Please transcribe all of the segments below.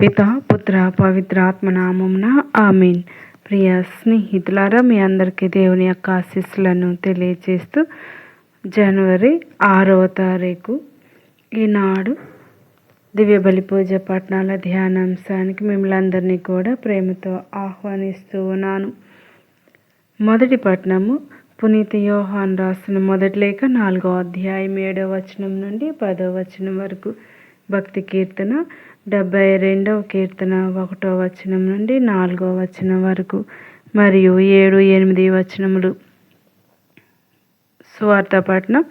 పిత పుత్ర పవిత్ర ఆత్మనామమున ఆమీన్. ప్రియ స్నేహితులారా మీ అందరికీ దేవుని యొక్క ఆశీస్సులను తెలియజేస్తూ జనవరి ఆరవ తారీఖు ఈనాడు దివ్య బలి పూజ పట్టణాల ధ్యానాంశానికి మిమ్మల్ని అందరినీ కూడా ప్రేమతో ఆహ్వానిస్తూ ఉన్నాను. మొదటి పట్టణము పునీత యోహాన్ రాసిన మొదటి లేఖ నాలుగో అధ్యాయం ఏడవ వచనం నుండి పదో వచనం వరకు. భక్తి కీర్తన. డెబ్బై రెండవ కీర్తన ఒకటో వచనం నుండి నాలుగో వచనం వరకు మరియు ఏడు ఎనిమిది వచనములు. సువార్త పట్నం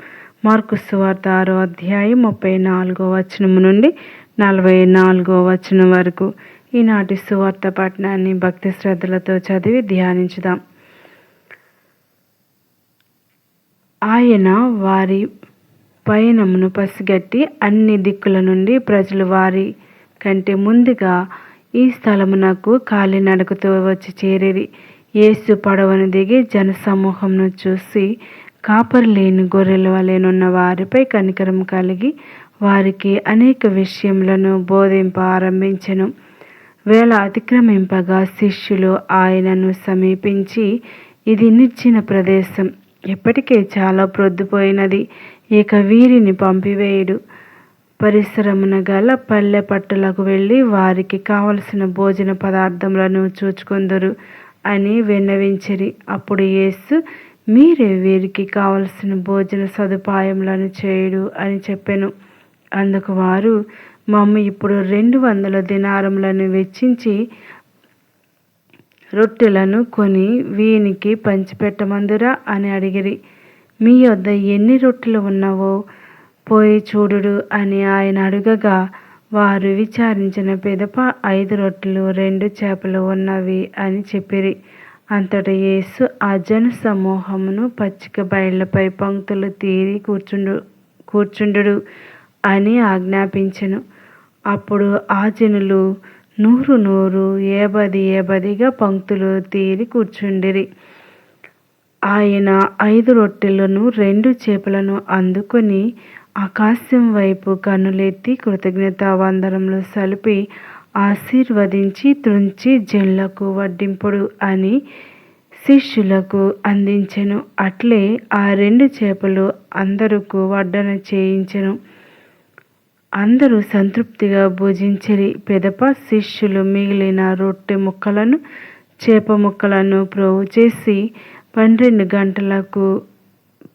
మార్కు సువార్త ఆరో అధ్యాయం ముప్పై నాలుగో వచనము నుండి నలభై నాలుగో వచనం వరకు. ఈనాటి సువార్త పట్టణాన్ని భక్తి శ్రద్ధలతో చదివి ధ్యానించుదాం. ఆయన వారి పయనమును పసిగట్టి అన్ని దిక్కుల నుండి ప్రజలు వారి కంటే ముందుగా ఈ స్థలమునకు కాలినడకతో వచ్చి చేరేది. యేసు పడవను దిగి జనసమూహంను చూసి కాపరి లేని గొర్రెల వలెనున్న వారిపై కనికరం కలిగి వారికి అనేక విషయములను బోధింప ఆరంభించెను. వేళ అతిక్రమింపగా శిష్యులు ఆయనను సమీపించి ఇది నిచ్చిన ప్రదేశం. ఇప్పటికే చాలా ప్రొద్దుపోయినది. ఇక వీరిని పంపివేయుడు. పరిశ్రమన గల పల్లె పట్టులకు వెళ్ళి వారికి కావలసిన భోజన పదార్థములను చూచుకొందరు అని విన్నవించిరి. అప్పుడు యేసు మీరే వీరికి కావలసిన భోజన సదుపాయములను చేయుడు అని చెప్పాను. అందుకు వారు మమ్మ ఇప్పుడు రెండు వందల దినారములను వెచ్చించి రొట్టెలను కొని వీనికి పంచిపెట్టమందురా అని అడిగిరి. మీ వద్ద ఎన్ని రొట్టెలు ఉన్నావో పోయి చూడుడు అని ఆయన అడుగగా వారు విచారించిన పెదప ఐదు రొట్టెలు రెండు చేపలు ఉన్నవి అని చెప్పిరి. అంతట యేసు ఆ జన సమూహమును పచ్చిక బయళ్ళపై పంక్తులు తీరి కూర్చుండు కూర్చుండు అని ఆజ్ఞాపించెను. అప్పుడు ఆ జనులు నూరు నూరు ఏబది ఏబదిగా పంక్తులు తీరి కూర్చుండిరి. ఆయన ఐదు రొట్టెలను రెండు చేపలను అందుకొని ఆకాశం వైపు కన్నులెత్తి వందరంలో సలిపి ఆశీర్వదించి త్రుంచి జన్లకు వడ్డింపుడు అని శిష్యులకు అందించెను. అట్లే ఆ రెండు చేపలు అందరకు వడ్డన చేయించెను. అందరూ సంతృప్తిగా భోజించిరి. పెదప శిష్యులు మిగిలిన రొట్టె ముక్కలను చేప ముక్కలను ప్రోవు చేసి పన్నెండు గంటలకు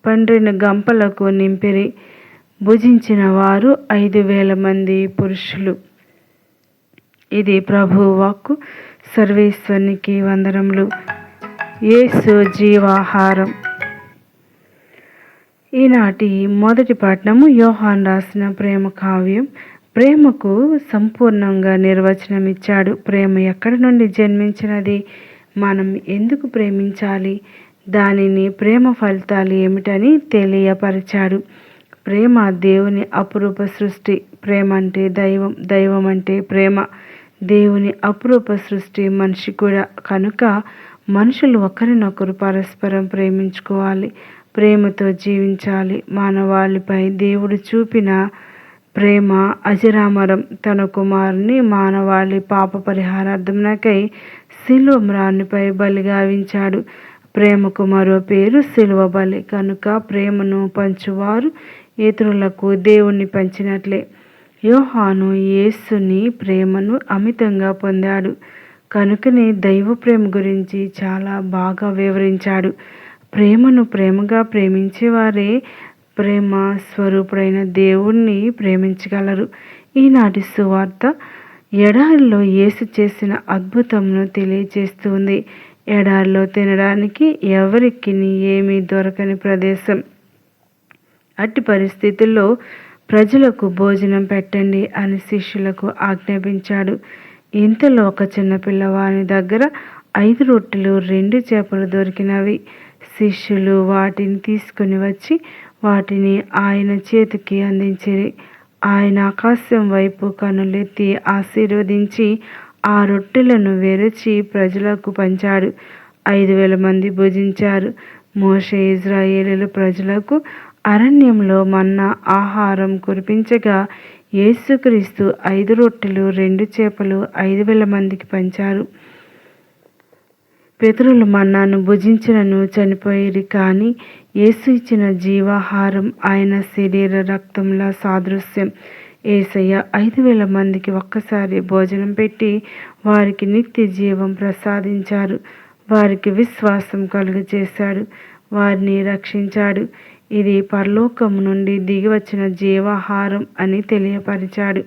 పన్నెండు గంపలకు నింపిరి. భుజించిన వారు ఐదు వేల మంది పురుషులు. ఇది ప్రభు వాక్కు సర్వేశ్వరునికి వందనములు. యేసు జీవాహారం. ఈనాటి మొదటి పట్టణము యోహాన్ రాసిన ప్రేమ కావ్యం. ప్రేమకు సంపూర్ణంగా నిర్వచనం ఇచ్చాడు ప్రేమ ఎక్కడి నుండి జన్మించినది? మనం ఎందుకు ప్రేమించాలి? దానిని ప్రేమ ఫలితాలు ఏమిటని తెలియపరిచాడు. ప్రేమ దేవుని అపురూప సృష్టి. ప్రేమ అంటే దైవం. దైవం అంటే ప్రేమ. దేవుని అపురూప సృష్టి మనిషి కూడా. కనుక మనుషులు ఒకరినొకరు పరస్పరం ప్రేమించుకోవాలి. ప్రేమతో జీవించాలి. మానవాళిపై దేవుడు చూపిన ప్రేమ అజరామరం. తన కుమారుని మానవాళి పాప పరిహారార్థమునకై శిలువ మ్రాన్నిపై బలిగావించాడు ప్రేమకు మరో పేరు శిలువ బలి. కనుక ప్రేమను పంచువారు ఇతరులకు దేవుణ్ణి పంచినట్లే. యోహాను యేసుని ప్రేమను అమితంగా పొందాడు. కనుకనే దైవ ప్రేమ గురించి చాలా బాగా వివరించాడు. ప్రేమను ప్రేమగా ప్రేమించేవారే ప్రేమ స్వరూపుడైన దేవుణ్ణి ప్రేమించగలరు. ఈనాటి సువార్త ఎడారిలో యేసు చేసిన అద్భుతంను తెలియజేస్తుంది ఎడారిలో తినడానికి ఎవరికి ఏమీ దొరకని ప్రదేశం? అట్టి పరిస్థితుల్లో ప్రజలకు భోజనం పెట్టండి అని శిష్యులకు ఆజ్ఞాపించాడు. ఇంతలో ఒక చిన్న పిల్లవాని దగ్గర ఐదు రొట్టెలు రెండు చేపలు దొరికినవి. శిష్యులు వాటిని తీసుకుని వచ్చి వాటిని ఆయన చేతికి అందించిరి. ఆయన ఆకాశం వైపు కనులెత్తి ఆశీర్వదించి ఆ రొట్టెలను వెరచి ప్రజలకు పంచాడు. ఐదు వేల మంది భుజించారు. మోష ఇజ్రాయేలీల ప్రజలకు అరణ్యంలో మన్నా ఆహారం కురిపించగా యేసుక్రీస్తు ఐదు రొట్టెలు రెండు చేపలు ఐదు వేల మందికి పంచారు. పితరులు మన్నాను భుజించినను చనిపోయిరి కానీ యేసు ఇచ్చిన జీవాహారం ఆయన శరీర రక్తంలా సాదృశ్యం. ఏసయ్య ఐదు వేల మందికి ఒక్కసారి భోజనం పెట్టి వారికి నిత్య జీవం ప్రసాదించారు వారికి విశ్వాసం కలుగజేశాడు. వారిని రక్షించాడు. ఇది పరలోకం నుండి దిగివచ్చిన జీవాహారం అని తెలియపరిచాడు.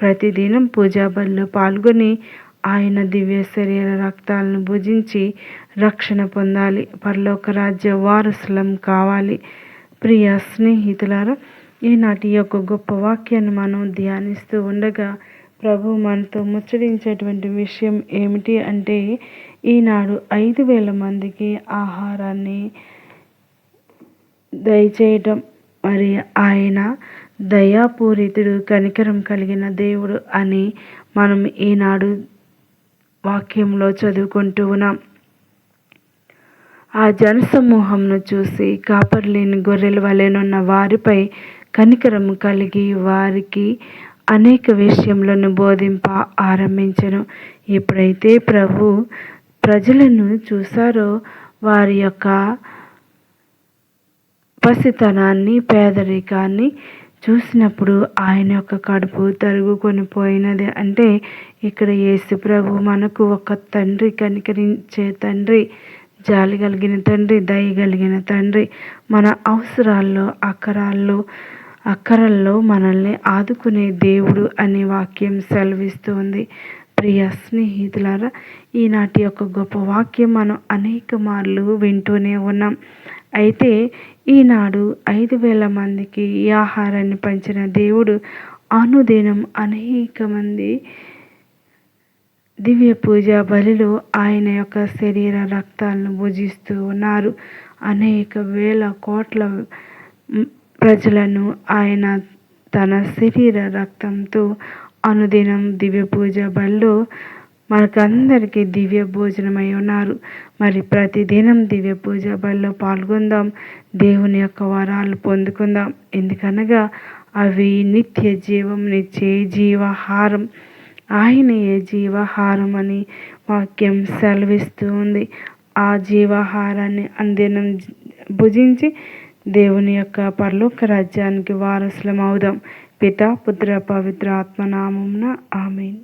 ప్రతిదినం పూజాబలిలో పాల్గొని ఆయన దివ్య శరీర రక్తాలను భుజించి రక్షణ పొందాలి. పరలోక రాజ్య వారసులం కావాలి. ప్రియ స్నేహితులారా ఈనాటి యొక్క గొప్ప వాక్యాన్ని మనం ధ్యానిస్తూ ఉండగా ప్రభు మనతో ముచ్చరించేటువంటి విషయం ఏమిటి అంటే ఈనాడు ఐదు వేల మందికి ఆహారాన్ని దయచేయటం. మరి ఆయన దయాపూరితుడు కనికరం కలిగిన దేవుడు అని మనం ఈనాడు వాక్యంలో చదువుకుంటూ ఉన్నాం. ఆ జనసమూహంను చూసి కాపర్లేని గొర్రెల వలెనున్న వారిపై కనికరము కలిగి వారికి అనేక విషయములను బోధింప ఆరంభించను. ఎప్పుడైతే ప్రభు ప్రజలను చూసారో వారి యొక్క పసితనాన్ని పేదరికాన్ని చూసినప్పుడు ఆయన యొక్క కడుపు తరుగుకొని పోయినది. అంటే ఇక్కడ యేసు ప్రభు మనకు ఒక తండ్రి కనికరించే తండ్రి. జాలి కలిగిన తండ్రి దయ కలిగిన తండ్రి మన అవసరాల్లో అక్కరాల్లో అక్కరల్లో మనల్ని ఆదుకునే దేవుడు అనే వాక్యం సెలవిస్తుంది. ప్రియ స్నేహితులారా ఈనాటి యొక్క గొప్ప వాక్యం మనం అనేక మార్లు వింటూనే ఉన్నాం. అయితే ఈనాడు ఐదు వేల మందికి ఈ ఆహారాన్ని పంచిన దేవుడు అనుదినం అనేక మంది దివ్య పూజ బలిలో ఆయన యొక్క శరీర రక్తాలను భుజిస్తూ ఉన్నారు. అనేక వేల కోట్ల ప్రజలను ఆయన తన శరీర రక్తంతో అనుదినం దివ్య పూజ బలిలో మనకందరికీ దివ్య భోజనమై ఉన్నారు. మరి ప్రతిదినం దివ్య పూజ బలిలో పాల్గొందాం. దేవుని యొక్క వరాలు పొందుకుందాం. ఎందుకనగా అవి నిత్య జీవం నిత్య జీవాహారం. ఆయన ఏ జీవాహారం అని వాక్యం సెలవిస్తూ ఉంది. ఆ జీవాహారాన్ని అందినం భుజించి దేవుని యొక్క పరలోక రాజ్యానికి వారసులం అవుదాం పిత పుత్ర పవిత్ర ఆత్మనామంన ఆమెన్.